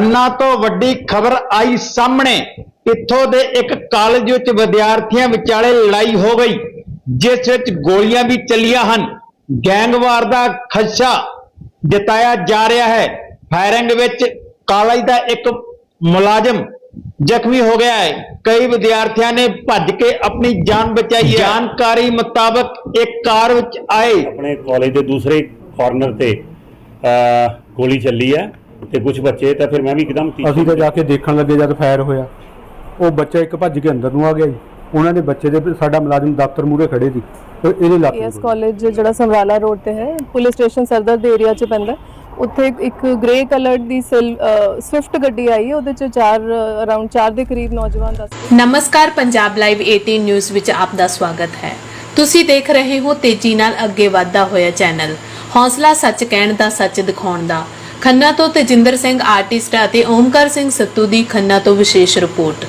ਖੰਨਾ ਤੋਂ ਵੱਡੀ ਖਬਰ ਆਈ ਸਾਹਮਣੇ। ਇੱਥੋਂ ਦੇ ਇੱਕ ਕਾਲਜ ਵਿੱਚ ਵਿਦਿਆਰਥੀਆਂ ਵਿਚਾਲੇ ਲੜਾਈ ਹੋ ਗਈ ਜਿਸ ਵਿੱਚ ਗੋਲੀਆਂ ਵੀ ਚੱਲੀਆਂ ਹਨ। ਗੈਂਗਵਾਰ ਦਾ ਖਦਸ਼ਾ ਜਤਾਇਆ ਜਾ ਰਿਹਾ ਹੈ। ਫਾਇਰਿੰਗ ਵਿੱਚ ਕਾਲਜ ਦਾ ਇੱਕ ਮੁਲਾਜ਼ਮ ਜ਼ਖਮੀ ਹੋ ਗਿਆ ਹੈ। ਕਈ ਵਿਦਿਆਰਥੀਆਂ ਨੇ ਭੱਜ ਕੇ ਆਪਣੀ ਜਾਨ ਬਚਾਈ ਹੈ। ਜਾਣਕਾਰੀ ਮੁਤਾਬਕ ਇੱਕ ਕਾਰ ਵਿੱਚ ਆਏ। ਆਪਣੇ ਕਾਲਜ ਦੇ ਦੂਸਰੇ ਕਾਰਨਰ ਤੇ ਅ, ਗੋਲੀ ਚੱਲੀ ਹੈ। ਤੇ ਕੁਝ ਬੱਚੇ ਤਾਂ ਫਿਰ ਮੈਂ ਵੀ ਇੱਕਦਮ ਤੀ- ਅਸੀਂ ਤਾਂ ਜਾ ਕੇ ਦੇਖਣ ਲੱਗੇ ਜਦ ਫਾਇਰ ਹੋਇਆ। ਉਹ ਬੱਚਾ ਇੱਕ ਭੱਜ ਕੇ ਅੰਦਰ ਨੂੰ ਆ ਗਿਆ ਜੀ। ਉਹਨਾਂ ਦੇ ਬੱਚੇ ਦੇ ਸਾਡਾ ਮੁਲਾਜ਼ਮ ਦਫ਼ਤਰ ਮੂਹਰੇ ਖੜੇ ਸੀ। ਤੇ ਇਹਦੇ ਲੱਤ ਨੂੰ ਕਾਲਜ ਜਿਹੜਾ ਸਮਰਾਲਾ ਰੋਡ ਤੇ ਹੈ ਪੁਲਿਸ ਸਟੇਸ਼ਨ ਸਰਦਰ ਦੇ ਏਰੀਆ 'ਚ ਪੈਂਦਾ। ਉੱਥੇ ਇੱਕ- ਇੱਕ ਗ੍ਰੇ ਕਲਰਡ ਦੀ ਸਵਿਫਟ ਗੱਡੀ ਆਈ ਹੈ, ਉਹਦੇ 'ਚ ਚਾਰ ਅਰਾਊਂਡ 4 ਦੇ ਕਰੀਬ ਨੌਜਵਾਨ ਦੱਸ ਨਮਸਕਾਰ ਪੰਜਾਬ ਲਾਈਵ 18 ਨਿਊਜ਼ ਵਿੱਚ ਆਪ ਦਾ ਸਵਾਗਤ ਹੈ। ਤੁਸੀਂ ਦੇਖ ਰਹੇ ਹੋ ਤੇਜ਼ੀ ਨਾਲ ਅੱਗੇ ਵਧਦਾ ਹੋਇਆ ਚੈਨਲ ਹੌਸਲਾ ਸੱਚ ਕਹਿਣ ਦਾ ਸੱਚ ਦਿਖਾਉਣ ਦਾ। ਖੰਨਾ ਤੋਂ ਤੇਜਿੰਦਰ ਸਿੰਘ ਆਰਟਿਸਟ ਅਤੇ ਓਮਕਾਰ ਸਿੰਘ ਸੱਤੂ ਦੀ ਖੰਨਾ ਤੋਂ ਵਿਸ਼ੇਸ਼ ਰਿਪੋਰਟ।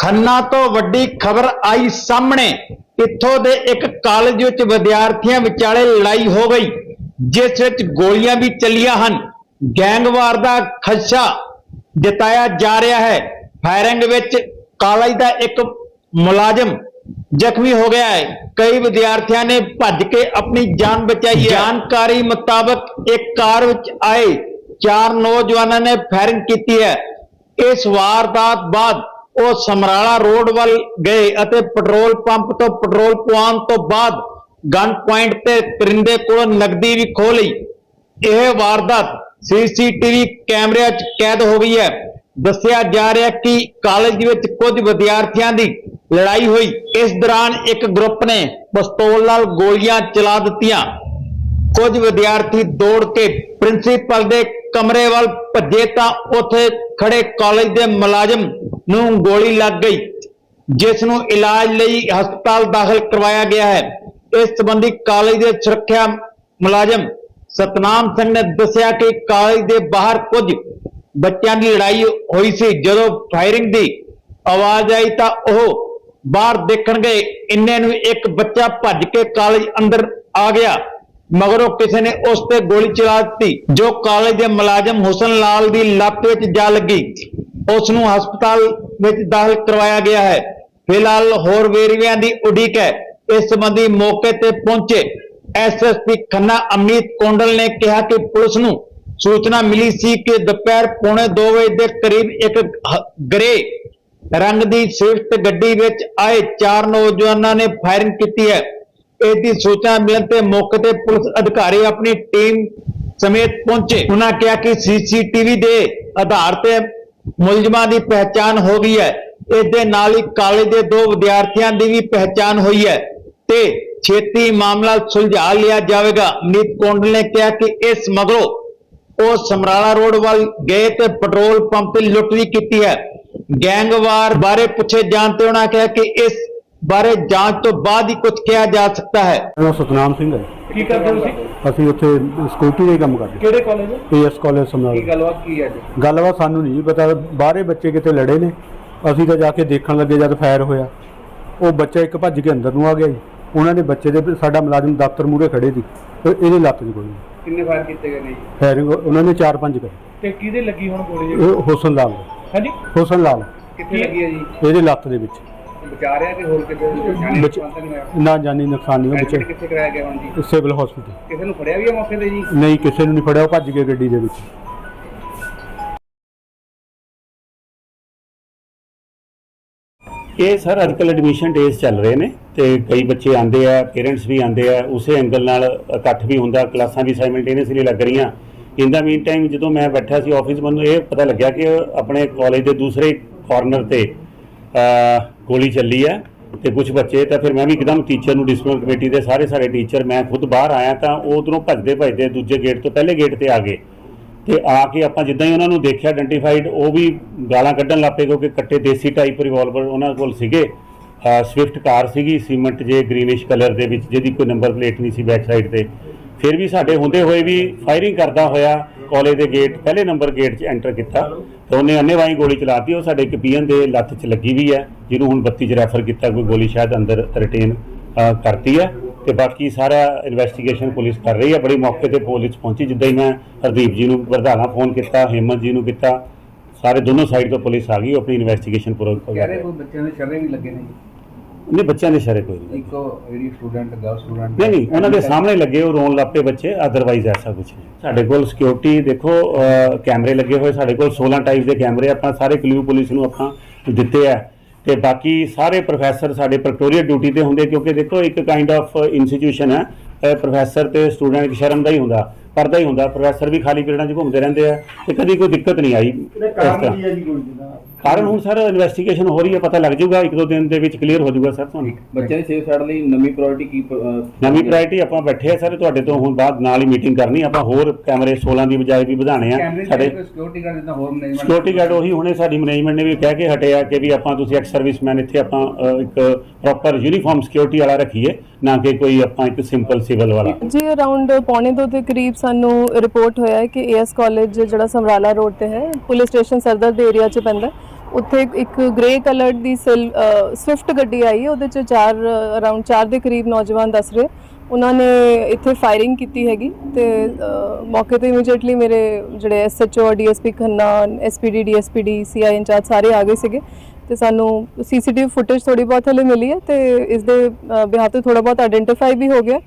ਖੰਨਾ ਤੋਂ ਵੱਡੀ ਖਬਰ ਆਈ ਸਾਹਮਣੇ। ਇੱਥੋਂ ਦੇ ਇੱਕ ਕਾਲਜ ਵਿੱਚ ਵਿਦਿਆਰਥੀਆਂ ਵਿਚਾਲੇ ਲੜਾਈ ਹੋ ਗਈ, ਜਿਸ ਵਿੱਚ ਗੋਲੀਆਂ ਵੀ ਚੱਲੀਆਂ ਹਨ। ਗੈਂਗਵਾਰ ਦਾ ਖਸ਼ਾ ਜਤਾਇਆ ਜਾ ਰਿਹਾ ਹੈ। ਫਾਇਰਿੰਗ ਵਿੱਚ ਕਾਲਜ ਦਾ ਇੱਕ ਮੁਲਾਜ਼ਮ ਜ਼ਖਮੀ ਹੋ ਗਿਆ ਹੈ। ਕਈ ਵਿਦਿਆਰਥੀਆਂ ਨੇ ਭੱਜ ਕੇ ਆਪਣੀ ਜਾਨ ਬਚਾਈ ਹੈ। ਜਾਣਕਾਰੀ ਮੁਤਾਬਕ ਇੱਕ ਕਾਰ ਵਿੱਚ ਆਏ ਚਾਰ ਨੌਜਵਾਨਾਂ ਨੇ ਫਾਇਰਿੰਗ ਕੀਤੀ ਹੈ। ਇਸ ਵਾਰਦਾਤ ਬਾਅਦ ਉਹ ਸਮਰਾਲਾ ਰੋਡ ਵੱਲ ਗਏ ਅਤੇ ਪੈਟਰੋਲ ਪੰਪ ਤੋਂ ਪੈਟਰੋਲ ਪਵਾਉਣ ਤੋਂ ਬਾਅਦ ਗਨ ਪੁਆਇੰਟ ਤੇ ਤਰਿੰਦੇ ਕੋਲ ਨਕਦੀ ਵੀ ਖੋਹ ਲਈ। ਇਹ ਵਾਰਦਾਤ ਸੀਸੀਟੀਵੀ ਕੈਮਰਿਆਂ 'ਚ ਕੈਦ ਹੋ ਗਈ ਹੈ। ਦੱਸਿਆ ਜਾ ਰਿਹਾ ਕਿ ਕਾਲਜ ਵਿੱਚ ਕੁਝ ਵਿਦਿਆਰਥੀਆਂ ਦੀ ਲੜਾਈ ਹੋਈ। ਇਸ ਦੌਰਾਨ ਇੱਕ ਗਰੁੱਪ ਨੇ ਪਿਸਤੌਲ ਨਾਲ ਗੋਲੀਆਂ ਚਲਾ ਦਿੱਤੀਆਂ। ਕੁਝ ਵਿਦਿਆਰਥੀ ਦੌੜ ਕੇ ਪ੍ਰਿੰਸੀਪਲ ਦੇ ਕਮਰੇ ਵੱਲ ਭੱਜੇ ਤਾਂ ਉੱਥੇ ਖੜੇ ਕਾਲਜ ਦੇ ਮੁਲਾਜ਼ਮ ਨੂੰ ਗੋਲੀ ਲੱਗ ਗਈ, ਜਿਸ ਨੂੰ ਇਲਾਜ ਲਈ ਹਸਪਤਾਲ ਦਾਖਲ ਕਰਵਾਇਆ ਗਿਆ ਹੈ। ਇਸ ਸੰਬੰਧੀ ਕਾਲਜ ਦੇ ਸੁਰੱਖਿਆ ਮੁਲਾਜ਼ਮ ਸਤਨਾਮ ਸਿੰਘ ਨੇ ਦੱਸਿਆ ਕਿ ਕਾਲਜ ਦੇ ਬਾਹਰ ਕੁਝ ਬੱਚਿਆਂ ਦੀ ਲੜਾਈ ਹੋਈ ਸੀ। ਜਦੋਂ ਫਾਇਰਿੰਗ ਦੀ ਆਵਾਜ਼ ਆਈ ਤਾਂ ਉਹ ਬਾਹਰ ਦੇਖਣ ਗਏ ਇੰਨੇ ਨੂੰ ਇੱਕ ਬੱਚਾ ਭੱਜ ਕੇ ਕਾਲਜ ਅੰਦਰ ਆ ਗਿਆ। ਮਗਰੋਂ ਕਿਸੇ ਨੇ ਉਸ ਤੇ ਗੋਲੀ ਚਲਾ ਦਿੱਤੀ, ਜੋ ਕਾਲਜ ਦੇ ਮੁਲਾਜ਼ਮ ਹੁਸਨ ਲਾਲ ਦੀ ਲੱਤ ਵਿੱਚ ਜਾ ਲੱਗੀ। ਉਸ ਨੂੰ ਹਸਪਤਾਲ ਵਿੱਚ ਦਾਖਲ ਕਰਵਾਇਆ ਗਿਆ ਹੈ। ਫਿਲਹਾਲ ਹੋਰ ਵੇਰਵਿਆਂ ਦੀ ਉਡੀਕ ਹੈ। ਇਸ ਸੰਬੰਧੀ ਮੌਕੇ ਤੇ ਪਹੁੰਚੇ ਐਸਐਸਪੀ ਖੰਨਾ ਅਮਨੀਤ ਕੋਂਡਲ ਨੇ ਕਿਹਾ ਕਿ ਪੁਲਿਸ ਨੂੰ ਸੂਚਨਾ ਮਿਲੀ ਸੀ ਕਿ ਦੁਪਹਿਰ ਪੌਣੇ 2 ਵਜੇ ਦੇ ਕਰੀਬ ਇੱਕ ਗਰੇ ਰੰਗ ਦੀ ਸਵਿਫਟ ਗੱਡੀ ਵਿੱਚ ਆਏ ਚਾਰ ਨੌਜਵਾਨਾਂ ਨੇ ਫਾਇਰਿੰਗ ਕੀਤੀ ਹੈ। ਇਸ ਦੀ ਸੂਚਨਾ ਮਿਲਣ ਤੇ ਮੌਕੇ ਤੇ ਪੁਲਿਸ ਅਧਿਕਾਰੀ ਆਪਣੀ ਟੀਮ ਸਮੇਤ ਪਹੁੰਚੇ। ਉਹਨਾਂ ਕਿਹਾ ਕਿ ਸੀਸੀਟੀਵੀ ਦੇ ਆਧਾਰ ਤੇ ਮੁਲਜ਼ਮਾਂ ਦੀ ਪਹਿਚਾਣ ਹੋ ਗਈ ਹੈ। ਇਸ ਦੇ ਨਾਲ ਹੀ ਕਾਲਜ ਦੇ ਦੋ ਵਿਦਿਆਰਥੀਆਂ ਦੀ ਵੀ ਪਹਿਚਾਣ ਹੋਈ ਹੈ ਤੇ ਛੇਤੀ ਮਾਮਲਾ ਸੁਲਝਾ ਲਿਆ ਜਾਵੇਗਾ। ਨੀਤ ਕੋਂਡਲ ਨੇ ਕਿਹਾ ਕਿ ਇਸ ਮਗਰੋਂ ਉਹ ਸਮਰਾਲਾ ਰੋਡ ਵੱਲ ਗਏ ਤੇ ਪੈਟਰੋਲ ਪੰਪ ਤੇ ਲੁੱਟ ਵੀ ਕੀਤੀ ਹੈ। ਗੈਂਗਵਾਰ ਬਾਰੇ ਪੁੱਛੇ ਜਾਣ ਤੇ ਉਹਨਾਂ ਕਿਹਾ ਕਿ ਇਸ ਬਾਰੇ ਜਾਂਚ ਤੋਂ ਬਾਅਦ ਹੀ ਕੁਝ ਕਿਹਾ ਜਾ ਸਕਦਾ ਹੈ। ਮੇਰਾ ਨਾਮ ਸਤਨਾਮ ਸਿੰਘ ਹੈ। ਕੀ ਕਰਦੇ ਹੋ ਤੁਸੀਂ? ਅਸੀਂ ਉੱਥੇ ਸਕੂਟੀ ਦਾ ਕੰਮ ਕਰਦੇ। ਕਿਹੜੇ ਕਾਲਜ ਪੀਐਸ ਕਾਲਜ ਸਮਰਾਲਾ। ਕੀ ਗੱਲਬਾਤ ਕੀ ਹੈ ਜੀ ਗੱਲਬਾਤ ਸਾਨੂੰ ਨਹੀਂ ਪਤਾ। ਬਾਹਰੇ ਬੱਚੇ ਕਿਤੇ ਲੜੇ ਨੇ। ਅਸੀਂ ਤਾਂ ਜਾ ਕੇ ਦੇਖਣ ਲੱਗੇ ਜਦ ਫਾਇਰ ਹੋਇਆ। ਉਹ ਬੱਚਾ ਇੱਕ ਭੱਜ ਕੇ ਅੰਦਰ ਨੂੰ ਆ ਗਿਆ ਜੀ। ਉਹਨਾਂ ਦੇ ਬੱਚੇ ਦੇ ਸਾਡਾ ਮੁਲਾਜ਼ਮ ਦਫ਼ਤਰ ਮੂਹਰੇ ਖੜੇ ਸੀ। ਤੇ ਇਹਦੇ ਲੱਤ 'ਚ ਗੋਲੀ। ਕਿੰਨੇ ਫਾਇਰ ਕੀਤੇ ਗਏ ਨੇ ਜੀ? ਫਾਇਰਿੰਗ ਉਹਨਾਂ ਨੇ 4-5 ਕਰੀ। ਤੇ ਕਿਹਦੇ ਲੱਗੀ ਹੁਣ ਗੋਲੀ? ਹੁਸਨ ਲਾਲ। ਹਾਂਜੀ? ਹੁਸਨ ਲਾਲ। ਕਿੱਥੇ ਲੱਗੀ ਹੈ ਜੀ? ਇਹਦੇ ਲੱਤ ਦੇ ਵਿੱਚ। ਬਚਾ ਰਿਹਾ ਕਿ ਹੋਰ ਕਿਤੇ? ਜਾਣੇ ਬੱਚੇ- ਨੁਕਸਾਨ ਤਾਂ ਨਹੀਂ ਹੋਇਆ? ਨਾ ਜਾਨੀ ਨੁਕਸਾਨ ਨਹੀਂ ਹੋਇਆ ਐਡਮਿਟ ਬੱਚੇ ਕਿੱਥੇ ਕਰਾਇਆ ਗਿਆ ਹੁਣ ਜੀ? Civil hospital. ਕਿਸੇ ਨੂੰ ਫੜਿਆ ਵੀ ਹੈ ਮੌਕੇ ਤੇ ਜੀ? ਨਹੀਂ ਕਿਸੇ ਨੂੰ ਨਹੀਂ ਫੜਿਆ ਉਹ ਭੱਜ ਗਏ ਗੱਡੀ ਦੇ ਵਿੱਚ। ਇਹ ਸਰ ਅੱਜਕੱਲ ਐਡਮਿਸ਼ਨ ਡੇਜ਼ ਚੱਲ ਰਹੇ ਨੇ ਤੇ ਕਈ ਬੱਚੇ ਆਂਦੇ ਆ ਪੇਰੈਂਟਸ ਵੀ ਆਂਦੇ ਆ ਉਸੇ ਐਂਗਲ ਨਾਲ ਇਕੱਠ ਵੀ ਹੁੰਦਾ ਕਲਾਸਾਂ ਵੀ ਸਾਈਮਲਟੇਨੀਅਸਲੀ ਲੱਗ ਰਹੀਆਂ। ਇਨ ਦਾ ਮੀਨ ਟਾਈਮ ਜਦੋਂ ਮੈਂ ਬੈਠਾ ਸੀ ਆਫਿਸ ਮੈਨੂੰ ਇਹ ਪਤਾ ਲੱਗਿਆ ਕਿ ਆਪਣੇ ਕਾਲਜ ਦੇ ਦੂਸਰੇ ਕਾਰਨਰ ਤੇ ਗੋਲੀ ਚੱਲੀ ਹੈ ਤੇ ਕੁਝ ਬੱਚੇ, ਤਾਂ ਫਿਰ ਮੈਂ ਵੀ ਇੱਕਦਮ ਟੀਚਰ ਨੂੰ ਡਿਸਪਲਿਨ ਕਮੇਟੀ ਦੇ ਸਾਰੇ ਸਾਰੇ ਟੀਚਰ ਮੈਂ ਖੁਦ ਬਾਹਰ ਆਇਆ ਤਾਂ ਉਹ ਉਧਰੋਂ ਭੱਜਦੇ ਭੱਜਦੇ ਦੂਜੇ ਗੇਟ ਤੋਂ ਪਹਿਲੇ ਗੇਟ ਤੇ ਆ ਗਏ। ਤੇ ਆ ਕੇ ਆਪਾਂ ਜਿੱਦਾਂ ਹੀ ਉਹਨਾਂ ਨੂੰ ਦੇਖਿਆ ਆਇਡੈਂਟੀਫਾਈਡ ਉਹ ਵੀ ਗਾਲਾਂ ਕੱਢਣ ਲੱਪੇ ਕਿਉਂਕਿ ਕੱਟੇ ਦੇਸੀ ਟਾਈਪ ਰਿਵਾਲਵਰ ਉਹਨਾਂ ਕੋਲ ਸੀਗੇ। ਸਵਿਫਟ ਕਾਰ ਸੀਗੀ, ਸੀਮੈਂਟ ਜੇ ਗ੍ਰੀਨਿਸ਼ ਕਲਰ ਦੇ ਵਿੱਚ, ਜਿਹਦੀ ਕੋਈ ਨੰਬਰ ਪਲੇਟ ਨਹੀਂ ਸੀ ਬੈਕ ਸਾਈਡ ਤੇ। ਫਿਰ ਵੀ ਸਾਡੇ ਹੁੰਦੇ ਹੋਏ ਵੀ ਫਾਇਰਿੰਗ ਕਰਦਾ ਹੋਇਆ ਕਾਲਜ ਦੇ ਗੇਟ ਪਹਿਲੇ ਨੰਬਰ ਗੇਟ 'ਚ ਐਂਟਰ ਕੀਤਾ। ਤੇ ਉਹਨੇ ਅੰਨੇਵਾਹੀ ਗੋਲੀ ਚਲਾਤੀ, ਉਹ ਸਾਡੇ ਇੱਕ ਪੀਐਨ ਦੇ ਲੱਤ 'ਚ ਲੱਗੀ ਵੀ ਹੈ, ਜਿਹਨੂੰ ਹੁਣ 32 'ਚ ਰੈਫਰ ਕੀਤਾ, ਕੋਈ ਗੋਲੀ ਸ਼ਾਇਦ ਅੰਦਰ ਰਿਟੇਨ ਕਰਤੀ ਹੈ। ਤੇ ਬਾਕੀ ਸਾਰਾ ਇਨਵੈਸਟੀਗੇਸ਼ਨ ਪੁਲਿਸ ਕਰ ਰਹੀ ਹੈ। ਬੜੀ ਮੌਕੇ ਤੇ ਪੁਲਿਸ ਪਹੁੰਚੀ, ਜਿੱਦਾਂ ਹੀ ਮੈਂ ਹਰਦੀਪ ਜੀ ਨੂੰ ਵਰਧਾਣਾ ਫੋਨ ਕੀਤਾ, ਹਿੰਮਤ ਜੀ ਨੂੰ ਕੀਤਾ। ਸਾਰੇ ਦੋਨੋਂ ਸਾਈਡ ਤੋਂ ਪੁਲਿਸ ਆ ਗਈ ਆਪਣੀ ਇਨਵੈਸਟੀਗੇਸ਼ਨ ਪੂਰਾ ਕਰ ਰਹੀ ਕੋਈ ਬੱਚਿਆਂ ਦੇ ਸ਼ਰਰੇ ਵੀ ਲੱਗੇ ਨੇ। ਨਹੀਂ ਬੱਚਿਆਂ ਦੇ ਸ਼ਰੇ ਕੋਈ ਨਹੀਂ। ਇੱਕ ਜਿਹੜੀ ਸਟੂਡੈਂਟ ਗਰਲ ਸਟੂਡੈਂਟ ਨਹੀਂ ਨਹੀਂ ਉਹਨਾਂ ਦੇ ਸਾਹਮਣੇ ਲੱਗੇ ਉਹ ਰੋਣ ਲੱਪੇ ਬੱਚੇ ਅਦਰਵਾਈਜ਼ ਐਸਾ ਕੁਝ ਨਹੀਂ। ਸਾਡੇ ਕੋਲ ਸਿਕਿਉਰਿਟੀ ਦੇਖੋ ਕੈਮਰੇ ਲੱਗੇ ਹੋਏ ਸਾਡੇ ਕੋਲ 16 ਟਾਈਪ ਦੇ ਕੈਮਰੇ ਆਪਾਂ ਸਾਰੇ ਕਲਿਊ ਪੁਲਿਸ ਨੂੰ ਆਪਾਂ ਦਿੱਤੇ ਆ। ਤੇ ਬਾਕੀ ਸਾਰੇ ਪ੍ਰੋਫੈਸਰ ਸਾਡੇ ਪ੍ਰੈਕਟੋਰੀਅਲ ਡਿਊਟੀ ਤੇ ਹੁੰਦੇ ਕਿਉਂਕਿ ਦੇਖੋ ਇੱਕ ਕਾਈਂਡ ਆਫ ਇੰਸਟੀਟਿਊਸ਼ਨ ਹੈ ਪ੍ਰੋਫੈਸਰ ਤੇ ਸਟੂਡੈਂਟ ਇੱਕ ਸ਼ਰਮ ਦਾ ਹੀ ਹੁੰਦਾ। ਪਰਦਾ ਹੀ ਹੁੰਦਾ ਪ੍ਰੋਫੈਸਰ ਵੀ ਖਾਲੀ ਪੀਰੀਅਡਾਂ 'ਚ ਘੁੰਮਦੇ ਰਹਿੰਦੇ ਆ ਤੇ ਕਦੀ ਕੋਈ ਦਿੱਕਤ ਨਹੀਂ ਆਈ ਇਸ ਤਰ੍ਹਾਂ। ਕਾਰਨ ਹੁਣ ਸਰ ਇਨਵੈਸਟੀਗੇਸ਼ਨ ਹੋ ਰਹੀ ਹੈ ਪਤਾ ਲੱਗ ਜਾਊਗਾ ਇੱਕ ਦੋ ਦਿਨ ਦੇ ਵਿੱਚ ਕਲੀਅਰ ਹੋ ਜਾਊਗਾ ਸਰ ਤੁਹਾਨੂੰ। ਬੱਚਿਆਂ ਦੀ ਸੇਫ ਸਾਈਡ ਲਈ ਨਵੀਂ ਪ੍ਰਾਇੋਰਟੀ ਕੀ ਪ- ਅਹ ਨਵੀਂ ਪ੍ਰਾਇਰਟੀ ਆਪਾਂ ਬੈਠੇ ਆ ਸਰ ਤੁਹਾਡੇ ਤੋਂ ਹੁਣ ਬਾਅਦ ਨਾਲ ਹੀ ਮੀਟਿੰਗ ਕਰਨੀ ਆਪਾਂ ਹੋਰ ਕੈਮਰੇ 16 ਦੀ ਬਜਾਏ ਵੀ ਵਧਾਣੇ ਆ ਕੈਮਰੇ ਸਾਡੇ ਸਾਡੇ ਸਿਕਿਉਰਿਟੀ ਗਾਰਡ ਜਿੱਦਾਂ ਹੋਰ ਮੈਨੇਜਮੈਂਟ ਸਿਕਿਉਰਿਟੀ ਗਾਰਡ ਉਹੀ ਹੁਣੇ ਸਾਡੀ ਮੈਨੇਜਮੈਂਟ ਨੇ ਵੀ ਕਹਿ ਕੇ ਹਟਿਆ ਕਿ ਵੀ ਆਪਾਂ ਤੁਸੀਂ ਐਕਸ ਸਰਵਿਸਮੈਨ ਇੱਥੇ ਆਪਾਂ ਅਹ, ਇੱਕ ਪ੍ਰੋਪਰ ਯੂਨੀਫਾਰਮ ਸਿਕਿਉਰਿਟੀ ਵਾਲਾ ਰੱਖੀਏ ਨਾ ਕਿ ਕੋਈ ਆਪਾਂ ਇੱਕ ਸਿੰਪਲ ਸਿਵਲ ਵਾਲਾ। ਜੀ ਅਰਾਊਂਡ ਪੌਣੇ ਦੋ ਦੇ ਕਰੀਬ ਸਾਨੂੰ ਰਿਪੋਰਟ ਹੋਇਆ ਹੈ ਕਿ ਏਐਸ ਕਾਲਜ ਜਿਹੜਾ ਸਮਰਾਲਾ ਰੋਡ ਤੇ ਹੈ ਪੁਲਿਸ ਸਟੇਸ਼ਨ ਸਰਦਰ ਦੇ ਏਰੀਆ 'ਚ ਪੈਂਦਾ ਉੱਥੇ ਇੱਕ- ਗ੍ਰੇ ਕਲਰ ਦੀ ਸਵਿਫਟ ਗੱਡੀ ਆਈ ਉਹਦੇ 'ਚ ਚਾਰ ਅਰਾਊਂਡ ਚਾਰ ਦੇ ਕਰੀਬ ਨੌਜਵਾਨ ਦੱਸ ਰਹੇ। ਉਹਨਾਂ ਨੇ ਇੱਥੇ ਫਾਇਰਿੰਗ ਕੀਤੀ ਹੈਗੀ ਤੇ ਮੌਕੇ ਤੇ ਇਮੀਡੀਏਟਲੀ ਮੇਰੇ ਜਿਹੜੇ SHO DSP Khanna SPD DSPD CI incharge ਸਾਰੇ ਆ ਗਏ ਸੀਗੇ। ਤੇ ਸਾਨੂੰ ਸੀਸੀਟੀਵੀ ਫੁਟੇਜ ਥੋੜੀ ਬਹੁਤ ਹਲੇ ਮਿਲੀ ਹੈ ਤੇ ਇਸ ਦੇ ਬਿਹਾਰ ਤੇ ਥੋੜਾ ਬਹੁਤ ਆਇਡੈਂਟੀਫਾਈ ਵੀ ਹੋ ਗਿਆ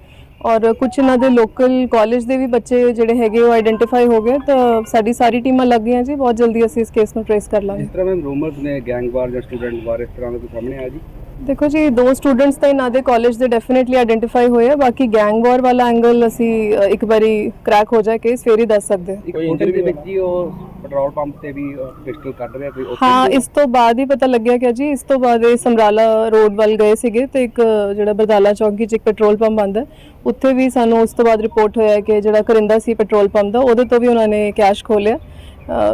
ਔਰ ਕੁਝ ਇਹਨਾਂ ਦੇ ਲੋਕਲ ਕਾਲਜ ਦੇ ਵੀ ਬੱਚੇ ਜਿਹੜੇ ਹੈਗੇ ਉਹ ਆਇਡੈਂਟੀਫਾਈ ਹੋ ਗਏ ਤਾਂ ਸਾਡੀ ਸਾਰੀ ਟੀਮਾਂ ਲੱਗ ਗਈਆਂ ਜੀ ਬਹੁਤ ਜਲਦੀ ਅਸੀਂ ਇਸ ਕੇਸ ਨੂੰ ਟ੍ਰੇਸ ਕਰ ਲਾਂਗੇ। ਜਿਸ ਤਰ੍ਹਾਂ ਮੈਮ ਰੂਮਰਸ ਨੇ ਗੈਂਗ ਵਾਰ ਜਾਂ ਸਟੂਡੈਂਟ ਵਾਰ ਇਸ ਤਰ੍ਹਾਂ ਦਾ ਕੋਈ ਸਾਹਮਣੇ ਆਇਆ ਜੀ? ਦੇਖੋ ਜੀ ਦੋ ਸਟੂਡੈਂਟਸ ਤਾਂ ਇਹਨਾਂ ਦੇ ਕਾਲਜ ਦੇ ਡੈਫੀਨਿਟਲੀ ਆਇਡੈਂਟੀਫਾਈ ਹੋਏ ਆ ਬਾਕੀ ਗੈਂਗ ਵਾਰ ਵਾਲਾ ਐਂਗਲ ਅਸੀਂ ਇੱਕ ਵਾਰੀ ਕ੍ਰੈਕ ਹੋ ਜਾਏ ਕੇਸ ਫੇਰ ਹੀ ਦੱਸ ਸਕਦੇ ਹਾਂ। ਹੋਟਲ ਦੇ ਵਿੱਚ ਹੀ ਉਹ ਪੈਟਰੋਲ ਪੰਪ ਤੇ ਵੀ ਪਿਸਟਲ ਕੱਢ ਰਿਹਾ ਕੋਈ ਹਾਂ ਇਸ ਤੋਂ ਬਾਅਦ ਹੀ ਪਤਾ ਲੱਗਿਆ ਕਿ ਜੀ ਇਸ ਤੋਂ ਬਾਅਦ ਇਹ ਸਮਰਾਲਾ ਰੋਡ ਵੱਲ ਗਏ ਸੀਗੇ ਤੇ ਇੱਕ ਜਿਹੜਾ ਬਰਦਾਲਾ ਚੌਂਕੀ 'ਚ ਇੱਕ ਪੈਟਰੋਲ ਪੰਪ ਆਂਦਾ ਉੱਥੇ ਵੀ ਸਾਨੂੰ ਉਸ ਤੋਂ ਬਾਅਦ ਰਿਪੋਰਟ ਹੋਇਆ ਕਿ ਜਿਹੜਾ ਕਰਿੰਦਾ ਸੀ ਪੈਟਰੋਲ ਪੰਪ ਦਾ ਉਹਦੇ ਤੋਂ ਵੀ ਉਹਨਾਂ ਨੇ ਕੈਸ਼ ਖੋਲਿਆ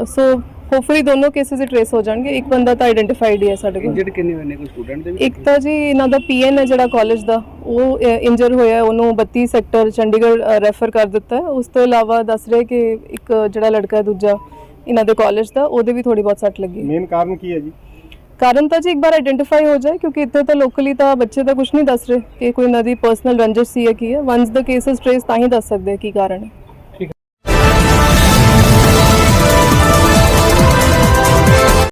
ਸੋ ਹੋਪਫੁਲੀ ਦੋਨੋਂ ਕੇਸਿਸ ਟ੍ਰੇਸ ਹੋ ਜਾਣਗੇ ਇੱਕ ਬੰਦਾ ਤਾਂ ਆਇਡੈਂਟੀਫਾਈਡ ਹੀ ਹੈ ਸਾਡੇ ਕੋਲ। ਇੰਜਰਡ ਕਿੰਨੇ ਹੋਏ ਨੇ ਕੋਈ ਸਟੂਡੈਂਟ ਦੇ ਵੀ ਇੱਕ ਤਾਂ ਜੀ ਇਹਨਾਂ ਦਾ ਪੀਐਨ ਹੈ ਜਿਹੜਾ ਕਾਲਜ ਦਾ ਉਹ ਇੰਜਰ ਹੋਇਆ ਉਹਨੂੰ 32 ਸੈਕਟਰ ਚੰਡੀਗੜ੍ਹ ਰੈਫਰ ਕਰ ਦਿੱਤਾ ਉਸ ਤੋਂ ਇਲਾਵਾ ਦੱਸ ਰਹੇ ਕਿ ਇੱਕ ਜਿਹੜਾ ਲੜਕਾ ਹੈ ਦੂਜਾ ਇਹਨਾਂ ਦੇ ਕਾਲਜ ਦਾ ਉਹਦੇ ਵੀ ਥੋੜੀ ਬਹੁਤ ਸੱਟ ਲੱਗੀ। ਮੇਨ ਕਾਰਨ ਕੀ ਹੈ ਜੀ? ਕਾਰਨ ਤਾਂ ਜੀ ਇੱਕ ਵਾਰ ਆਇਡੈਂਟੀਫਾਈ ਹੋ ਜਾਏ ਕਿਉਂਕਿ ਇੱਥੇ ਤਾਂ ਲੋਕਲੀ ਤਾਂ ਬੱਚੇ ਤਾਂ ਕੁਝ ਨਹੀਂ ਦੱਸ ਰਹੇ ਕਿ ਕੋਈ ਇਹਨਾਂ ਦੀ ਪਰਸਨਲ ਰੰਜਿਸ਼ ਸੀ ਹੈ ਕੀ ਹੈ। ਵਨਸ ਦਾ ਕੇਸਸ ਟ੍ਰੇਸ ਤਾਂ ਹੀ ਦੱਸ ਸਕਦੇ ਕੀ ਕਾਰਨ ਹੈ।